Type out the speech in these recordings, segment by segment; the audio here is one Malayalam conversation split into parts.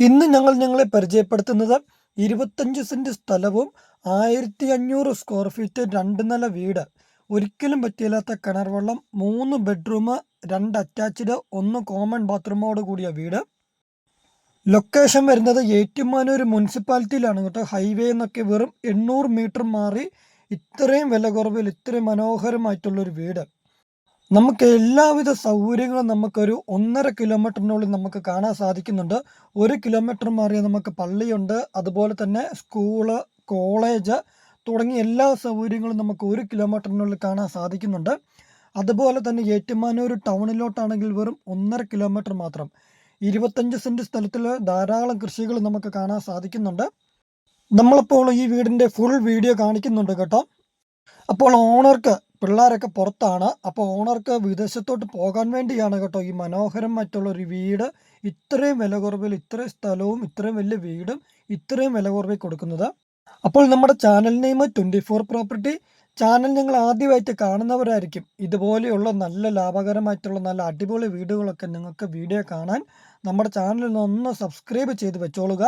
ഇന്ന് ഞങ്ങൾ ഞങ്ങളെ പരിചയപ്പെടുത്തുന്നത് ഇരുപത്തഞ്ച് സെന്റ് സ്ഥലവും ആയിരത്തി അഞ്ഞൂറ് സ്ക്വയർ ഫീറ്റ് രണ്ട് നില വീട്. ഒരിക്കലും പറ്റിയില്ലാത്ത കിണർ വെള്ളം മൂന്ന് ബെഡ്റൂം രണ്ട് അറ്റാച്ച്ഡ് ഒന്ന് കോമൺ ബാത്റൂമോട് കൂടിയ വീട്. ലൊക്കേഷൻ വരുന്നത് ഏറ്റുമാനൂർ മുനിസിപ്പാലിറ്റിയിലാണ് കേട്ടോ. ഹൈവേ എന്നൊക്കെ വെറും എണ്ണൂറ് മീറ്റർ മാറി ഇത്രയും വില കുറവിൽ ഇത്രയും മനോഹരമായിട്ടുള്ളൊരു വീട്. നമുക്ക് എല്ലാവിധ സൗകര്യങ്ങളും നമുക്കൊരു ഒന്നര കിലോമീറ്ററിനുള്ളിൽ നമുക്ക് കാണാൻ സാധിക്കുന്നുണ്ട്. ഒരു കിലോമീറ്റർ മാറിയ നമുക്ക് പള്ളിയുണ്ട്. അതുപോലെ തന്നെ സ്കൂൾ കോളേജ് തുടങ്ങിയ എല്ലാ സൗകര്യങ്ങളും നമുക്ക് ഒരു കിലോമീറ്ററിനുള്ളിൽ കാണാൻ സാധിക്കുന്നുണ്ട്. അതുപോലെ തന്നെ ഏറ്റുമാനൂർ ടൗണിലോട്ടാണെങ്കിൽ വെറും ഒന്നര കിലോമീറ്റർ മാത്രം. ഇരുപത്തഞ്ച് സെന്റ് സ്ഥലത്തിൽ ധാരാളം കൃഷികൾ നമുക്ക് കാണാൻ സാധിക്കുന്നുണ്ട്. നമ്മളിപ്പോൾ ഈ വീടിന്റെ ഫുൾ വീഡിയോ കാണിക്കുന്നുണ്ട് കേട്ടോ. അപ്പോൾ ഓണർക്ക് പിള്ളേരൊക്കെ പുറത്താണ്. അപ്പോൾ ഓണർക്ക് വിദേശത്തോട്ട് പോകാൻ വേണ്ടിയാണ് കേട്ടോ ഈ മനോഹരം മറ്റുള്ള ഒരു വീട്. ഇത്രയും വില കുറവിൽ ഇത്രയും സ്ഥലവും ഇത്രയും വലിയ വീടും ഇത്രയും വില കുറവിൽ കൊടുക്കുന്നത്. അപ്പോൾ നമ്മുടെ channel name twenty four property channel നിങ്ങൾ ആദ്യമായിട്ട് കാണുന്നവരായിരിക്കും. ഇതുപോലെയുള്ള നല്ല ലാഭകരമായിട്ടുള്ള നല്ല അടിപൊളി വീടുകളൊക്കെ നിങ്ങൾക്ക് വീഡിയോ കാണാൻ നമ്മുടെ ചാനലിൽ ഒന്ന് സബ്സ്ക്രൈബ് ചെയ്ത് വെച്ചോളുക.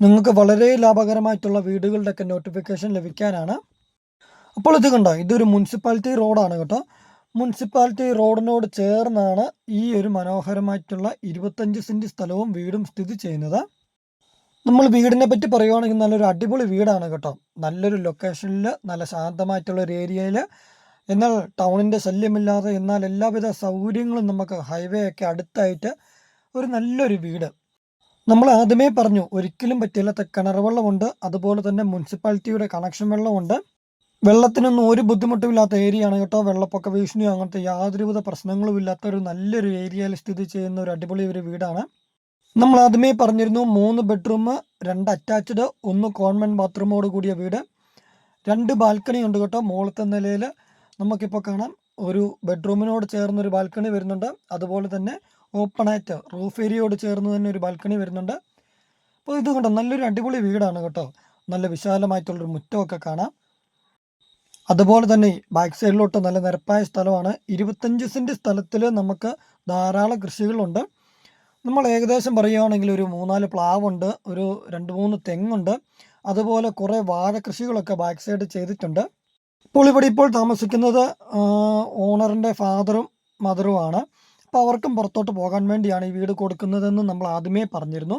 നിങ്ങൾക്ക് വളരെ ലാഭകരമായിട്ടുള്ള വീടുകളുടെയൊക്കെ നോട്ടിഫിക്കേഷൻ ലഭിക്കാനാണ്. അപ്പോൾ ഇത് കണ്ടോ? ഇതൊരു മുനിസിപ്പാലിറ്റി റോഡാണ് കേട്ടോ. മുനിസിപ്പാലിറ്റി റോഡിനോട് ചേർന്നാണ് ഈ ഒരു മനോഹരമായിട്ടുള്ള ഇരുപത്തഞ്ച് സെന്റ് സ്ഥലവും വീടും സ്ഥിതി ചെയ്യുന്നത്. നമ്മൾ വീടിനെ പറ്റി പറയുകയാണെങ്കിൽ നല്ലൊരു അടിപൊളി വീടാണ് കേട്ടോ. നല്ലൊരു ലൊക്കേഷനിൽ നല്ല ശാന്തമായിട്ടുള്ള ഒരു ഏരിയയിൽ എന്നാൽ ടൗണിന്റെ ശല്യമില്ലാതെ എന്നാൽ എല്ലാവിധ സൗകര്യങ്ങളും നമുക്ക് ഹൈവേ ഒക്കെ അടുത്തായിട്ട് ഒരു നല്ലൊരു വീട്. നമ്മൾ ആദ്യമേ പറഞ്ഞു ഒരിക്കലും പറ്റില്ലാത്ത കിണർ വെള്ളമുണ്ട്. അതുപോലെ തന്നെ മുനിസിപ്പാലിറ്റിയുടെ കണക്ഷൻ വെള്ളമുണ്ട്. വെള്ളത്തിനൊന്നും ഒരു ബുദ്ധിമുട്ടുമില്ലാത്ത ഏരിയയാണ് കേട്ടോ. വെള്ളപ്പൊക്ക ഭീഷണിയോ അങ്ങനത്തെ യാതൊരുവിധ പ്രശ്നങ്ങളും ഇല്ലാത്ത ഒരു നല്ലൊരു ഏരിയയിൽ സ്ഥിതി ചെയ്യുന്ന ഒരു അടിപൊളി ഒരു വീടാണ്. നമ്മൾ ആദ്യമേ പറഞ്ഞിരുന്നു മൂന്ന് ബെഡ്റൂം രണ്ട് അറ്റാച്ച്ഡ് ഒന്ന് കോൺവെന്റ് ബാത്റൂമോട് കൂടിയ വീട്. രണ്ട് ബാൽക്കണി ഉണ്ട് കേട്ടോ മുകളത്തെ നിലയിൽ. നമുക്കിപ്പോൾ കാണാം. ഒരു ബെഡ്റൂമിനോട് ചേർന്നൊരു ബാൽക്കണി വരുന്നുണ്ട്. അതുപോലെ തന്നെ ഓപ്പണായിട്ട് റൂഫ് ഏരിയയോട് ചേർന്ന് തന്നെ ഒരു ബാൽക്കണി വരുന്നുണ്ട്. അപ്പോൾ ഇത് നല്ലൊരു അടിപൊളി വീടാണ് കേട്ടോ. നല്ല വിശാലമായിട്ടുള്ളൊരു മുറ്റമൊക്കെ കാണാം. അതുപോലെ തന്നെ ബാക്ക് സൈഡിലോട്ട് നല്ല നിരപ്പായ സ്ഥലമാണ്. ഇരുപത്തഞ്ച് സെന്റ് സ്ഥലത്തിൽ നമുക്ക് ധാരാളം കൃഷികളുണ്ട്. നമ്മൾ ഏകദേശം പറയുകയാണെങ്കിൽ ഒരു മൂന്നാൽ പ്ലാവുണ്ട് ഒരു രണ്ട് മൂന്ന് തെങ്ങുണ്ട് അതുപോലെ കുറേ വാഴ കൃഷികളൊക്കെ ബാക്ക് സൈഡ് ചെയ്തിട്ടുണ്ട്. ഇപ്പോൾ ഇവിടെ ഇപ്പോൾ താമസിക്കുന്നത് ഓണറിന്റെ ഫാദറും മദറുമാണ് അപ്പോൾ അവർക്കും പുറത്തോട്ട് പോകാൻ വേണ്ടിയാണ് ഈ വീട് കൊടുക്കുന്നതെന്ന് നമ്മൾ ആദ്യമേ പറഞ്ഞിരുന്നു.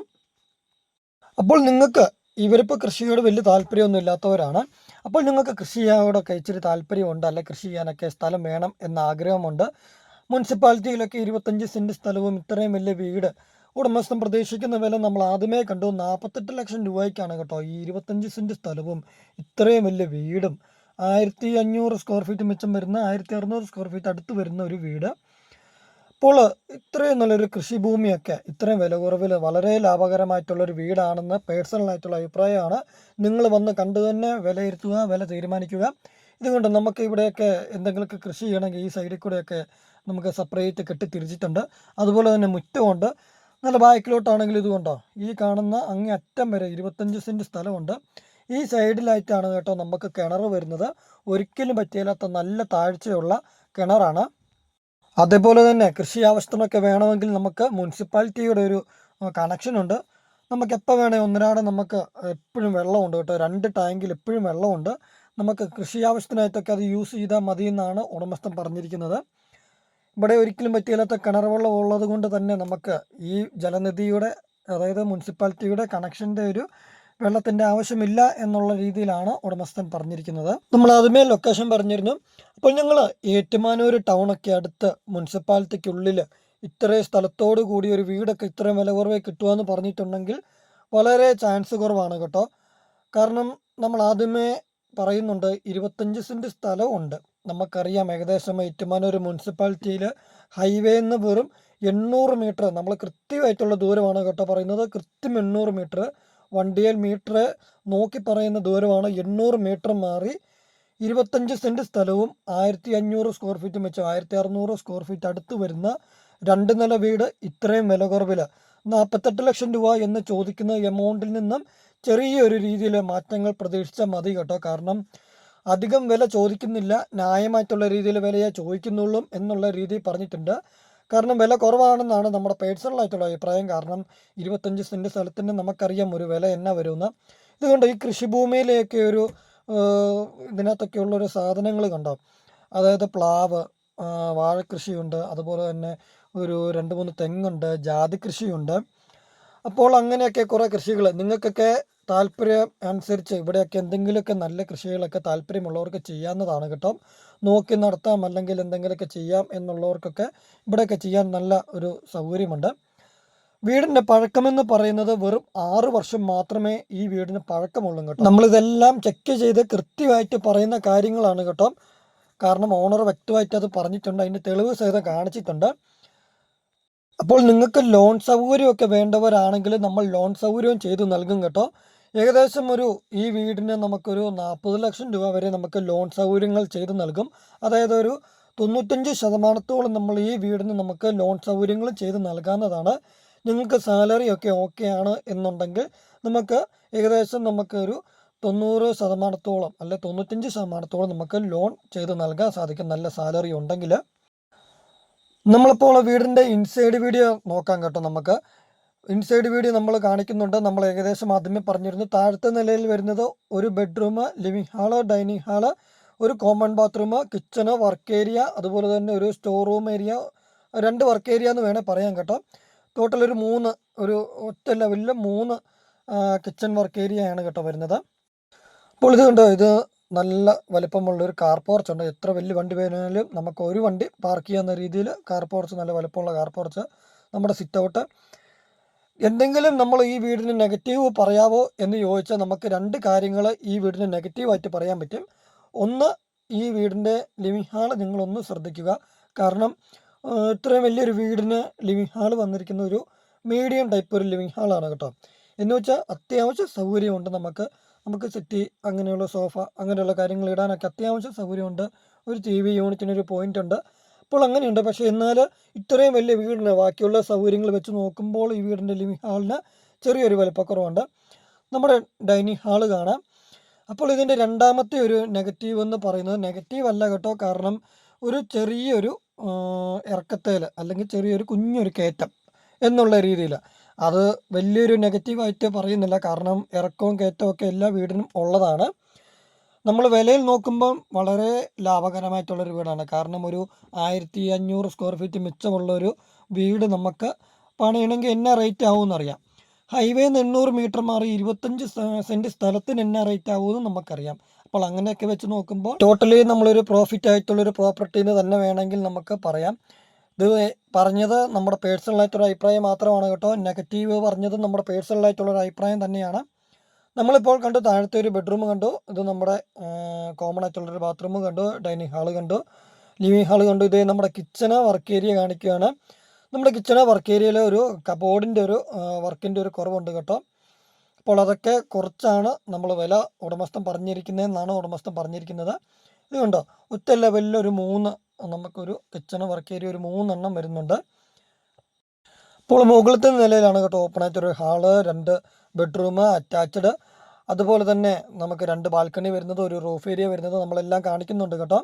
അപ്പോൾ നിങ്ങൾക്ക് ഇവരിപ്പോൾ കൃഷിയോട് വലിയ താല്പര്യമൊന്നും ഇല്ലാത്തവരാണ്. അപ്പോൾ നിങ്ങൾക്ക് കൃഷി ചെയ്യാനോടൊക്കെ ഇച്ചിരി താല്പര്യമുണ്ട് അല്ലെ കൃഷി ചെയ്യാനൊക്കെ സ്ഥലം വേണം എന്ന ആഗ്രഹമുണ്ട്. മുനിസിപ്പാലിറ്റിയിലൊക്കെ ഇരുപത്തഞ്ച് സെന്റ് സ്ഥലവും ഇത്രയും വലിയ വീട് ഉടമസ്ഥൻ പ്രതീക്ഷിക്കുന്ന വില നമ്മൾ ആദ്യമേ കണ്ടു. നാൽപ്പത്തെട്ട് ലക്ഷം രൂപയ്ക്കാണ് കേട്ടോ ഈ ഇരുപത്തഞ്ച് സെന്റ് സ്ഥലവും ഇത്രയും വലിയ വീടും. ആയിരത്തി അഞ്ഞൂറ് സ്ക്വയർ ഫീറ്റ് മിച്ചം വരുന്ന ആയിരത്തി അറുന്നൂറ് സ്ക്വയർ ഫീറ്റ് അടുത്ത് വരുന്ന ഒരു വീട്. അപ്പോൾ ഇത്രയും നല്ലൊരു കൃഷിഭൂമിയൊക്കെ ഇത്രയും വില കുറവിൽ വളരെ ലാഭകരമായിട്ടുള്ളൊരു വീടാണെന്ന് പേഴ്സണലായിട്ടുള്ള അഭിപ്രായമാണ്. നിങ്ങൾ വന്ന് കണ്ടു തന്നെ വിലയിരുത്തുക വില തീരുമാനിക്കുക. ഇതുകൊണ്ട് നമുക്ക് ഇവിടെയൊക്കെ എന്തെങ്കിലുമൊക്കെ കൃഷി ചെയ്യണമെങ്കിൽ ഈ സൈഡിൽ കൂടെയൊക്കെ നമുക്ക് സെപ്പറേറ്റ് കെട്ടി തിരിച്ചിട്ടുണ്ട് അതുപോലെ തന്നെ മുറ്റമുണ്ട്. നല്ല ബാക്കിലോട്ടാണെങ്കിൽ ഇതുകൊണ്ടോ ഈ കാണുന്ന അങ്ങേ അറ്റം വരെ ഇരുപത്തഞ്ച് സെന്റ് സ്ഥലമുണ്ട്. ഈ സൈഡിലായിട്ടാണ് കേട്ടോ നമുക്ക് കിണർ വരുന്നത്. ഒരിക്കലും പറ്റിയില്ലാത്ത നല്ല താഴ്ചയുള്ള കിണറാണ്. അതേപോലെ തന്നെ കൃഷി ആവശ്യത്തിനൊക്കെ വേണമെങ്കിൽ നമുക്ക് മുനിസിപ്പാലിറ്റിയുടെ ഒരു കണക്ഷൻ ഉണ്ട്. നമുക്ക് എപ്പോൾ വേണേൽ ഒന്നിനാടെ നമുക്ക് എപ്പോഴും വെള്ളമുണ്ട് കേട്ടോ. രണ്ട് ടാങ്കിൽ എപ്പോഴും വെള്ളമുണ്ട്. നമുക്ക് കൃഷി ആവശ്യത്തിനായിട്ടൊക്കെ അത് യൂസ് ചെയ്താൽ മതി എന്നാണ് ഉടമസ്ഥൻ പറഞ്ഞിരിക്കുന്നത്. ഇവിടെ ഒരിക്കലും പറ്റിയില്ലാത്ത കിണർ വെള്ളം ഉള്ളത് കൊണ്ട് തന്നെ നമുക്ക് ഈ ജലനിധിയുടെ അതായത് മുനിസിപ്പാലിറ്റിയുടെ കണക്ഷന്റെ ഒരു വെള്ളത്തിന്റെ ആവശ്യമില്ല എന്നുള്ള രീതിയിലാണ് ഉടമസ്ഥൻ പറഞ്ഞിരിക്കുന്നത്. നമ്മൾ ആദ്യമേ ലൊക്കേഷൻ പറഞ്ഞിരുന്നു. അപ്പോൾ ഞങ്ങൾ ഏറ്റുമാനൂർ ടൗണൊക്കെ അടുത്ത് മുനിസിപ്പാലിറ്റിക്കുള്ളിൽ ഇത്രയും സ്ഥലത്തോട് കൂടി ഒരു വീടൊക്കെ ഇത്രയും വില കുറവേ കിട്ടുമെന്ന് പറഞ്ഞിട്ടുണ്ടെങ്കിൽ വളരെ ചാൻസ് കുറവാണ് കേട്ടോ. കാരണം നമ്മൾ ആദ്യമേ പറയുന്നുണ്ട് ഇരുപത്തഞ്ച് സെന്റ് സ്ഥലമുണ്ട് നമുക്കറിയാം ഏകദേശം ഏറ്റുമാനൂർ മുനിസിപ്പാലിറ്റിയിൽ ഹൈവേ എന്ന് വെറും എണ്ണൂറ് മീറ്റർ നമ്മൾ കൃത്യമായിട്ടുള്ള ദൂരമാണ് കേട്ടോ പറയുന്നത്. കൃത്യം എണ്ണൂറ് മീറ്റർ വണ്ടിയിൽ മീറ്റർ നോക്കി പറയുന്ന ദൂരമാണ് എണ്ണൂറ് മീറ്റർ മാറി ഇരുപത്തഞ്ച് സെന്റ് സ്ഥലവും ആയിരത്തി അഞ്ഞൂറ് സ്ക്വയർ ഫീറ്റും വെച്ച് ആയിരത്തി അറുന്നൂറ് സ്ക്വയർ ഫീറ്റ് അടുത്ത് വരുന്ന രണ്ട് നില വീട് ഇത്രയും വില കുറവിൽ നാൽപ്പത്തെട്ട് ലക്ഷം രൂപ എന്ന് ചോദിക്കുന്ന എമൗണ്ടിൽ നിന്നും ചെറിയൊരു രീതിയിൽ മാറ്റങ്ങൾ പ്രതീക്ഷിച്ചാൽ മതി കേട്ടോ. കാരണം അധികം വില ചോദിക്കുന്നില്ല. ന്യായമായിട്ടുള്ള രീതിയിൽ വിലയെ ചോദിക്കുന്നുള്ളൂ എന്നുള്ള രീതി പറഞ്ഞിട്ടുണ്ട്. കാരണം വില കുറവാണെന്നാണ് നമ്മുടെ പേഴ്സണലായിട്ടുള്ള അഭിപ്രായം. കാരണം ഇരുപത്തഞ്ച് സെന്റ് സ്ഥലത്തിന് നമുക്കറിയാം ഒരു വില എന്നാ വരുമെന്ന് ഇതുകൊണ്ട് ഈ കൃഷിഭൂമിയിലേക്ക് ഒരു ഇതിനകത്തൊക്കെയുള്ളൊരു സാധനങ്ങൾ കണ്ടോ? അതായത് പ്ലാവ് വാഴ വാഴക്കൃഷിയുണ്ട്. അതുപോലെ തന്നെ ഒരു രണ്ട് മൂന്ന് തെങ്ങുണ്ട് ജാതി കൃഷിയുണ്ട് അപ്പോൾ അങ്ങനെയൊക്കെ കുറേ കൃഷികൾ നിങ്ങൾക്കൊക്കെ താല്പര്യം അനുസരിച്ച് ഇവിടെയൊക്കെ എന്തെങ്കിലുമൊക്കെ നല്ല കൃഷികളൊക്കെ താല്പര്യമുള്ളവർക്ക് ചെയ്യാവുന്നതാണ് കേട്ടോ. നോക്കി നടത്താം അല്ലെങ്കിൽ എന്തെങ്കിലുമൊക്കെ ചെയ്യാം എന്നുള്ളവർക്കൊക്കെ ഇവിടെയൊക്കെ ചെയ്യാൻ നല്ല ഒരു സൗകര്യമുണ്ട്. വീടിന്റെ പഴക്കമെന്ന് പറയുന്നത് വെറും ആറ് വർഷം മാത്രമേ ഈ വീടിന് പഴക്കമുള്ളൂ കേട്ടോ. നമ്മളിതെല്ലാം ചെക്ക് ചെയ്ത് കൃത്യമായിട്ട് പറയുന്ന കാര്യങ്ങളാണ് കേട്ടോ. കാരണം ഓണർ വ്യക്തമായിട്ട് അത് പറഞ്ഞിട്ടുണ്ട് അതിന്റെ തെളിവ് സഹിതം കാണിച്ചിട്ടുണ്ട്. അപ്പോൾ നിങ്ങൾക്ക് ലോൺ സൗകര്യമൊക്കെ വേണ്ടവരാണെങ്കിൽ നമ്മൾ ലോൺ സൗകര്യവും ചെയ്തു നൽകും കേട്ടോ. ഏകദേശം ഒരു ഈ വീടിന് നമുക്കൊരു നാൽപ്പത് ലക്ഷം രൂപ വരെ നമുക്ക് ലോൺ സൗകര്യങ്ങൾ ചെയ്തു നൽകും. അതായത് ഒരു തൊണ്ണൂറ്റഞ്ച് ശതമാനത്തോളം നമ്മൾ ഈ വീടിന് നമുക്ക് ലോൺ സൗകര്യങ്ങൾ ചെയ്ത് നൽകാവുന്നതാണ്. നിങ്ങൾക്ക് സാലറി ഒക്കെ ഓക്കെ ആണ് എന്നുണ്ടെങ്കിൽ നമുക്ക് ഏകദേശം നമുക്ക് ഒരു തൊണ്ണൂറ് ശതമാനത്തോളം അല്ലെ തൊണ്ണൂറ്റഞ്ച് ശതമാനത്തോളം നമുക്ക് ലോൺ ചെയ്ത് നൽകാൻ സാധിക്കും. നല്ല സാലറി ഉണ്ടെങ്കിൽ. നമ്മളിപ്പോൾ വീടിന്റെ ഇൻസൈഡ് വീഡിയോ നോക്കാം കേട്ടോ നമുക്ക്. ഇൻസൈഡ് വീഡിയോ നമ്മൾ കാണിക്കുന്നുണ്ട്. നമ്മൾ ഏകദേശം ആദ്യമേ പറഞ്ഞിരുന്നു. താഴത്തെ നിലയിൽ വരുന്നത് ഒരു bedroom living hall dining hall ഒരു common bathroom kitchen work area അതുപോലെ തന്നെ ഒരു സ്റ്റോർ റൂം ഏരിയ രണ്ട് വർക്ക് ഏരിയ എന്ന് വേണേൽ പറയാം കേട്ടോ. ടോട്ടൽ ഒരു മൂന്ന് ഒരു ഒറ്റ ലെവലിൽ മൂന്ന് കിച്ചൺ വർക്ക് ഏരിയ ആണ് കേട്ടോ വരുന്നത്. അപ്പോൾ ഇത് കണ്ടോ ഇത് നല്ല വലിപ്പമുള്ള ഒരു കാർ പോർച്ച് ഉണ്ട്. എത്ര വലിയ വണ്ടി വേണമെങ്കിലും നമുക്ക് ഒരു വണ്ടി പാർക്ക് ചെയ്യാവുന്ന രീതിയിൽ കാർ പോർച്ച് നല്ല വലിപ്പമുള്ള കാർ പോർച്ച് നമ്മുടെ സിറ്റ് ഔട്ട് എന്തെങ്കിലും നമ്മൾ ഈ വീടിന് നെഗറ്റീവ് പറയാവോ എന്ന് ചോദിച്ചാൽ നമുക്ക് രണ്ട് കാര്യങ്ങൾ ഈ വീടിന് നെഗറ്റീവായിട്ട് പറയാൻ പറ്റും. ഒന്ന് ഈ വീടിന്റെ ലിവിംഗ് ഹാൾ നിങ്ങളൊന്ന് ശ്രദ്ധിക്കുക. കാരണം ഇത്രയും വലിയൊരു വീടിന് ലിവിംഗ് ഹാൾ വന്നിരിക്കുന്ന ഒരു മീഡിയം ടൈപ്പ് ഒരു ലിവിങ് ഹാളാണ് കേട്ടോ. എന്ന് വെച്ചാൽ അത്യാവശ്യം സൗകര്യമുണ്ട് നമുക്ക്. നമുക്ക് സിറ്റി അങ്ങനെയുള്ള സോഫ അങ്ങനെയുള്ള കാര്യങ്ങൾ ഇടാനൊക്കെ അത്യാവശ്യം സൗകര്യമുണ്ട്. ഒരു ടി വി യൂണിറ്റിനൊരു പോയിന്റ് ഉണ്ട്. അപ്പോൾ അങ്ങനെയുണ്ട്. പക്ഷേ എന്നാൽ ഇത്രയും വലിയ വീടിന് ബാക്കിയുള്ള സൗകര്യങ്ങൾ വെച്ച് നോക്കുമ്പോൾ ഈ വീടിന്റെ ലിവിങ് ഹാളിന് ചെറിയൊരു വലിപ്പക്കുറവുണ്ട്. നമ്മുടെ ഡൈനിങ് ഹാൾ കാണാം. അപ്പോൾ ഇതിന്റെ രണ്ടാമത്തെ ഒരു നെഗറ്റീവ് എന്ന് പറയുന്നത് നെഗറ്റീവ് അല്ല കേട്ടോ. കാരണം ഒരു ചെറിയൊരു ഇറക്കത്തേൽ അല്ലെങ്കിൽ ചെറിയൊരു കുഞ്ഞൊരു കയറ്റം എന്നുള്ള രീതിയിൽ അത് വലിയൊരു നെഗറ്റീവായിട്ട് പറയുന്നില്ല. കാരണം ഇറക്കവും കയറ്റവും ഒക്കെ എല്ലാ വീടിനും ഉള്ളതാണ്. നമ്മൾ വിലയിൽ നോക്കുമ്പം വളരെ ലാഭകരമായിട്ടുള്ളൊരു വീടാണ്. കാരണം ഒരു ആയിരത്തി അഞ്ഞൂറ് സ്ക്വയർ ഫീറ്റ് മിച്ചമുള്ളൊരു വീട് നമുക്ക് പണിയണമെങ്കിൽ എന്നാ റേറ്റ് ആവുമെന്നറിയാം. ഹൈവേന്ന് എണ്ണൂറ് മീറ്റർ മാറി ഇരുപത്തഞ്ച് സെന്റ് സ്ഥലത്തിന് എന്നാ റേറ്റ് ആവുമെന്ന് നമുക്കറിയാം. അപ്പോൾ അങ്ങനെയൊക്കെ വെച്ച് നോക്കുമ്പോൾ ടോട്ടലി നമ്മളൊരു പ്രോഫിറ്റ് ആയിട്ടുള്ളൊരു പ്രോപ്പർട്ടീന്ന് തന്നെ വേണമെങ്കിൽ നമുക്ക് പറയാം. ഇത് പറഞ്ഞത് നമ്മുടെ പേഴ്സണലായിട്ടൊരു അഭിപ്രായം മാത്രമാണ് കേട്ടോ. നെഗറ്റീവ് പറഞ്ഞത് നമ്മുടെ പേഴ്സണലായിട്ടുള്ളൊരു അഭിപ്രായം തന്നെയാണ്. നമ്മളിപ്പോൾ കണ്ടു താഴത്തെ ഒരു ബെഡ്റൂം കണ്ടു ഇത് നമ്മുടെ കോമൺ ആയിട്ടുള്ളൊരു ബാത്റൂം കണ്ടു ഡൈനിങ് ഹാൾ കണ്ടു ലിവിങ് ഹാൾ കണ്ടു ഇത് നമ്മുടെ കിച്ചണ് വർക്ക് ഏരിയ കാണിക്കുകയാണ്. നമ്മുടെ കിച്ചണ് വർക്ക് ഏരിയയിലെ ഒരു കബോർഡിന്റെ ഒരു വർക്കിന്റെ ഒരു കുറവുണ്ട് കേട്ടോ. അപ്പോൾ അതൊക്കെ കുറച്ചാണ് നമ്മൾ വില ഉടമസ്ഥൻ പറഞ്ഞിരിക്കുന്നതെന്നാണ് ഉടമസ്ഥൻ പറഞ്ഞിരിക്കുന്നത്. ഇത് കണ്ടോ ഒറ്റ ലെവലിൽ ഒരു മൂന്ന് നമുക്കൊരു കിച്ചണ് വർക്ക് ഏരിയ ഒരു മൂന്നെണ്ണം വരുന്നുണ്ട്. അപ്പോൾ മുകളിലത്തെ നിലയിലാണ് കേട്ടോ ഓപ്പൺ ആയിട്ടൊരു ഹാൾ രണ്ട് ബെഡ്റൂം അറ്റാച്ച്ഡ് അതുപോലെ തന്നെ നമുക്ക് രണ്ട് ബാൽക്കണി വരുന്നത് ഒരു റൂഫ് ഏരിയ വരുന്നത് നമ്മളെല്ലാം കാണിക്കുന്നുണ്ട് കേട്ടോ.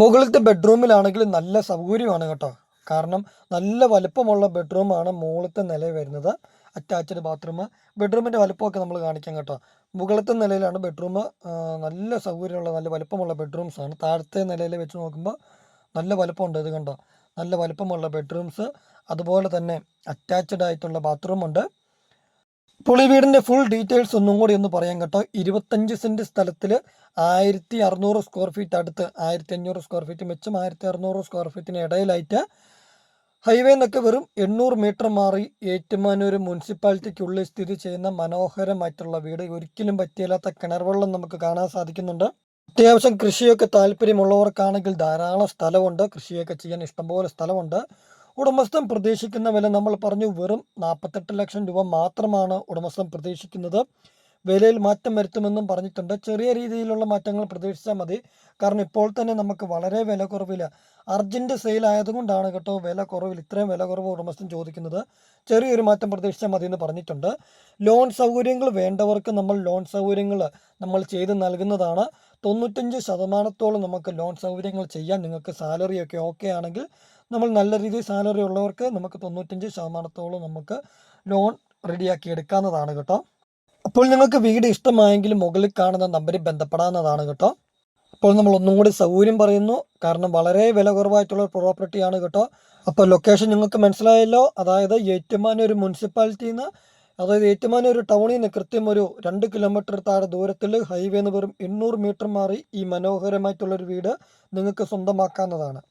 മുകളിലത്തെ ബെഡ്റൂമിലാണെങ്കിൽ നല്ല സൗകര്യമാണ് കേട്ടോ. കാരണം നല്ല വലുപ്പമുള്ള ബെഡ്റൂമാണ് മുകളിലത്തെ നില വരുന്നത്. അറ്റാച്ച്ഡ് ബാത്റൂം ബെഡ്റൂമിന്റെ വലുപ്പമൊക്കെ നമ്മൾ കാണിക്കാം കേട്ടോ. മുകളിലത്തെ നിലയിലാണ് ബെഡ്റൂം നല്ല സൗകര്യമുള്ള നല്ല വലുപ്പമുള്ള ബെഡ്റൂംസാണ് താഴത്തെ നിലയിൽ വെച്ച് നോക്കുമ്പോൾ നല്ല വലുപ്പമുണ്ട് ഇത് കണ്ടോ. നല്ല വലുപ്പമുള്ള ബെഡ്റൂംസ് അതുപോലെ തന്നെ അറ്റാച്ച്ഡ് ആയിട്ടുള്ള ബാത്റൂം ഉണ്ട് ഇപ്പോൾ ഈ വീടിന്റെ ഫുൾ ഡീറ്റെയിൽസ് ഒന്നും കൂടി ഒന്ന് പറയാം കേട്ടോ. ഇരുപത്തഞ്ച് സെന്റ് സ്ഥലത്തിൽ ആയിരത്തി അറുന്നൂറ് സ്ക്വയർ ഫീറ്റ് അടുത്ത് ആയിരത്തി അഞ്ഞൂറ് സ്ക്വയർ ഫീറ്റ് മെച്ചും ആയിരത്തി അറുന്നൂറ് സ്ക്വയർ ഫീറ്റിന് ഇടയിലായിട്ട് ഹൈവേ എന്നൊക്കെ വെറും എണ്ണൂറ് മീറ്റർ മാറി ഏറ്റുമാനൂർ മുനിസിപ്പാലിറ്റിക്കുള്ളിൽ സ്ഥിതി ചെയ്യുന്ന മനോഹരമായിട്ടുള്ള വീട്. ഒരിക്കലും പറ്റിയില്ലാത്ത കിണർ വെള്ളം നമുക്ക് കാണാൻ സാധിക്കുന്നുണ്ട്. അത്യാവശ്യം കൃഷിയൊക്കെ താല്പര്യമുള്ളവർക്കാണെങ്കിൽ ധാരാളം സ്ഥലമുണ്ട്. കൃഷിയൊക്കെ ചെയ്യാൻ ഇഷ്ടംപോലെ സ്ഥലമുണ്ട്. ഉടമസ്ഥൻ പ്രതീക്ഷിക്കുന്ന വില നമ്മൾ പറഞ്ഞു വെറും നാൽപ്പത്തെട്ട് ലക്ഷം രൂപ മാത്രമാണ് ഉടമസ്ഥൻ പ്രതീക്ഷിക്കുന്നത്. വിലയിൽ മാറ്റം വരുത്തുമെന്നും പറഞ്ഞിട്ടുണ്ട്. ചെറിയ രീതിയിലുള്ള മാറ്റങ്ങൾ പ്രതീക്ഷിച്ചാൽ മതി. കാരണം ഇപ്പോൾ തന്നെ നമുക്ക് വളരെ വില കുറവില്ല. അർജന്റ് സെയിൽ ആയതുകൊണ്ടാണ് കേട്ടോ വില കുറവിൽ ഇത്രയും വില കുറവ് ഉടമസ്ഥൻ ചോദിക്കുന്നത്. ചെറിയൊരു മാറ്റം പ്രതീക്ഷിച്ചാൽ മതി എന്ന് പറഞ്ഞിട്ടുണ്ട്. ലോൺ സൗകര്യങ്ങൾ വേണ്ടവർക്ക് നമ്മൾ ലോൺ സൗകര്യങ്ങൾ നമ്മൾ ചെയ്ത് നൽകുന്നതാണ്. തൊണ്ണൂറ്റഞ്ച് ശതമാനത്തോളം നമുക്ക് ലോൺ സൗകര്യങ്ങൾ ചെയ്യാൻ നിങ്ങൾക്ക് സാലറിയൊക്കെ ഓക്കെ ആണെങ്കിൽ നമ്മൾ നല്ല രീതിയിൽ സാലറി ഉള്ളവർക്ക് നമുക്ക് തൊണ്ണൂറ്റഞ്ച് ശതമാനത്തോളം നമുക്ക് ലോൺ റെഡിയാക്കി എടുക്കാവുന്നതാണ് കേട്ടോ. അപ്പോൾ നിങ്ങൾക്ക് വീട് ഇഷ്ടമായെങ്കിൽ മുകളിൽ കാണുന്ന നമ്പറിൽ ബന്ധപ്പെടാവുന്നതാണ് കേട്ടോ. അപ്പോൾ നമ്മൾ ഒന്നും കൂടി സൗകര്യം പറയുന്നു. കാരണം വളരെ വില കുറവായിട്ടുള്ള പ്രോപ്പർട്ടിയാണ് കേട്ടോ. അപ്പോൾ ലൊക്കേഷൻ നിങ്ങൾക്ക് മനസ്സിലായല്ലോ. അതായത് ഏറ്റുമാനൂർ മുനിസിപ്പാലിറ്റിയിൽ നിന്ന് അതായത് ഏറ്റുമാനൂർ ടൗണിൽ നിന്ന് കൃത്യം ഒരു രണ്ട് കിലോമീറ്റർ താഴെ ദൂരത്തിൽ ഹൈവേ എന്ന് വെറും എണ്ണൂറ് മീറ്റർ മാറി ഈ മനോഹരമായിട്ടുള്ളൊരു വീട് നിങ്ങൾക്ക് സ്വന്തമാക്കാവുന്നതാണ്.